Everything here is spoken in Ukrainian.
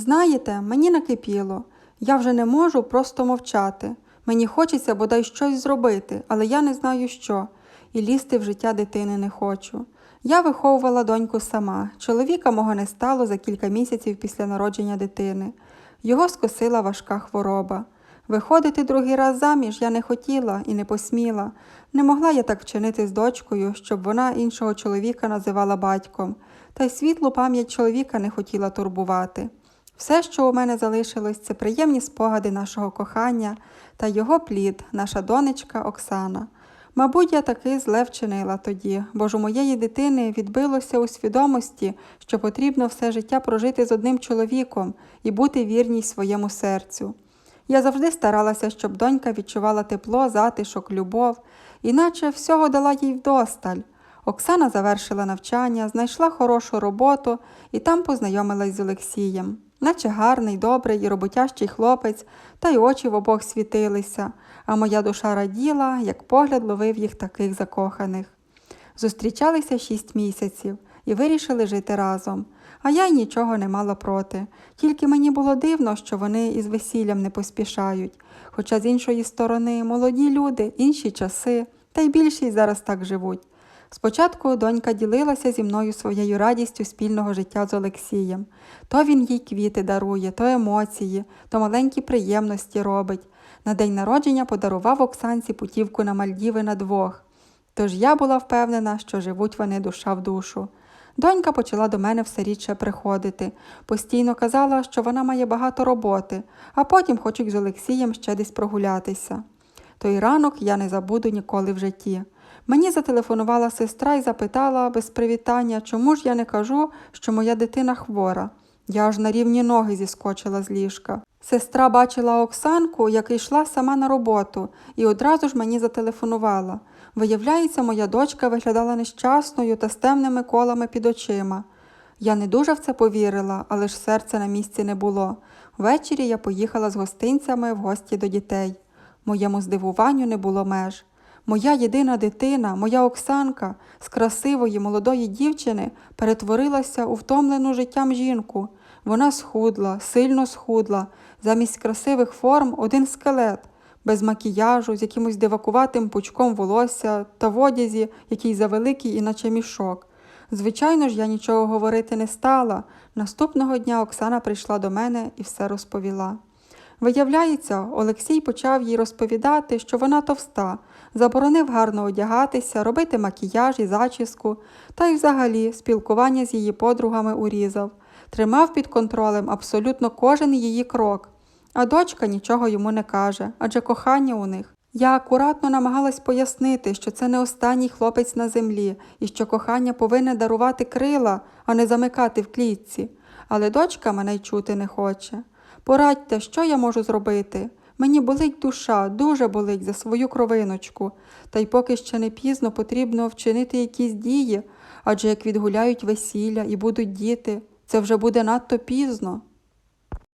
Знаєте, мені накипіло. Я вже не можу просто мовчати. Мені хочеться бодай щось зробити, але я не знаю що, і лізти в життя дитини не хочу. Я виховувала доньку сама. Чоловіка мого не стало за кілька місяців після народження дитини. Його скосила важка хвороба. Виходити другий раз заміж я не хотіла і не посміла. Не могла я так вчинити з дочкою, щоб вона іншого чоловіка називала батьком, та й світлу пам'ять чоловіка не хотіла турбувати. Все, що у мене залишилось, це приємні спогади нашого кохання та його плід, наша донечка Оксана. Мабуть, я таки зле вчинила тоді, бо ж у моєї дитини відбилося у свідомості, що потрібно все життя прожити з одним чоловіком і бути вірній своєму серцю. Я завжди старалася, щоб донька відчувала тепло, затишок, любов, іначе всього дала їй вдосталь. Оксана завершила навчання, знайшла хорошу роботу і там познайомилась з Олексієм. Наче гарний, добрий і роботящий хлопець, та й очі в обох світилися, а моя душа раділа, як погляд ловив їх таких закоханих. Зустрічалися шість місяців і вирішили жити разом. А я й нічого не мала проти. Тільки мені було дивно, що вони із весіллям не поспішають. Хоча з іншої сторони молоді люди, інші часи, та й більшість зараз так живуть. Спочатку донька ділилася зі мною своєю радістю спільного життя з Олексієм. То він їй квіти дарує, то емоції, то маленькі приємності робить. На день народження подарував Оксанці путівку на Мальдіви на двох. Тож я була впевнена, що живуть вони душа в душу. Донька почала до мене все рідше приходити. Постійно казала, що вона має багато роботи, а потім хочуть з Олексієм ще десь прогулятися. Той ранок я не забуду ніколи в житті. Мені зателефонувала сестра і запитала без привітання, чому ж я не кажу, що моя дитина хвора. Я аж на рівні ноги зіскочила з ліжка. Сестра бачила Оксанку, яка йшла сама на роботу, і одразу ж мені зателефонувала. Виявляється, моя дочка виглядала нещасною та з темними колами під очима. Я не дуже в це повірила, але ж серця на місці не було. Ввечері я поїхала з гостинцями в гості до дітей. Моєму здивуванню не було меж. Моя єдина дитина, моя Оксанка, з красивої молодої дівчини перетворилася у втомлену життям жінку. Вона схудла, сильно схудла, замість красивих форм один скелет, без макіяжу, з якимось дивакуватим пучком волосся та в одязі, який завеликий, іначе мішок. Звичайно ж, я нічого говорити не стала. Наступного дня Оксана прийшла до мене і все розповіла. Виявляється, Олексій почав їй розповідати, що вона товста, заборонив гарно одягатися, робити макіяж і зачіску, та й взагалі спілкування з її подругами урізав, тримав під контролем абсолютно кожен її крок. А дочка нічого йому не каже, адже кохання у них. Я акуратно намагалась пояснити, що це не останній хлопець на землі і що кохання повинне дарувати крила, а не замикати в клітці. Але дочка мене й чути не хоче. Порадьте, що я можу зробити? Мені болить душа, дуже болить за свою кровиночку, та й поки ще не пізно потрібно вчинити якісь дії, адже як відгуляють весілля і будуть діти, це вже буде надто пізно.